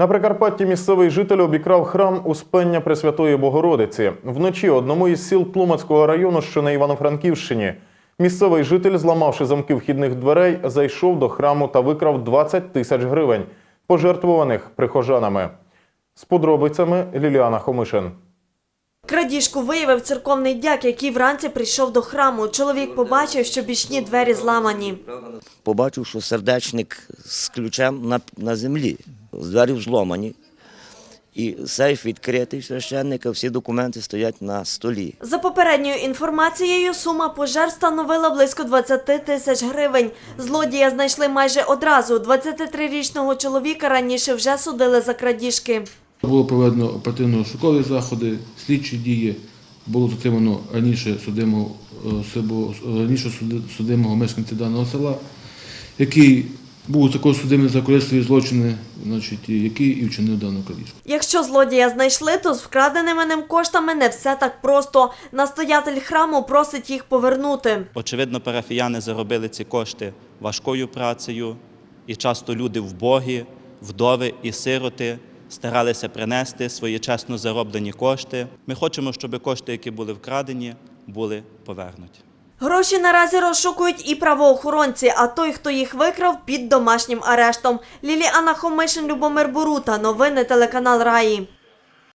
На Прикарпатті місцевий житель обікрав храм Успення Пресвятої Богородиці. Вночі одному із сіл Тлумацького району, що на Івано-Франківщині. Місцевий житель, зламавши замки вхідних дверей, зайшов до храму та викрав 20 тисяч гривень, пожертвуваних прихожанами. З подробицями Ліліана Хомишин. Крадіжку виявив церковний дяк, який вранці прийшов до храму. Чоловік побачив, що бічні двері зламані. побачив, що сердечник з ключем на, на землі, двері зломані. І сейф відкритий священника, всі документи стоять на столі. За попередньою інформацією, сума пожертв становила близько 20 тисяч гривень. Злодія знайшли майже одразу. 23-річного чоловіка раніше вже судили за крадіжки. Було проведено оперативно-шукові заходи, слідчі дії. Було затримано раніше судимого, е, раніше судимого мешканця даного села, який був також судимий за корисливі злочини, значить, і який і вчинив дану крадіжку. Якщо злодія знайшли, то з вкраденими ним коштами не все так просто. Настоятель храму просить їх повернути. Очевидно, парафіяни заробили ці кошти важкою працею, і часто люди вбогі, вдови і сироти старалися принести свої чесно зароблені кошти. Ми хочемо, щоб кошти, які були вкрадені, були повернуті. Гроші наразі розшукують і правоохоронці, а той, хто їх викрав, під домашнім арештом. Ліліана Хомишин, Любомир Бурута, Новини телеканал Раї.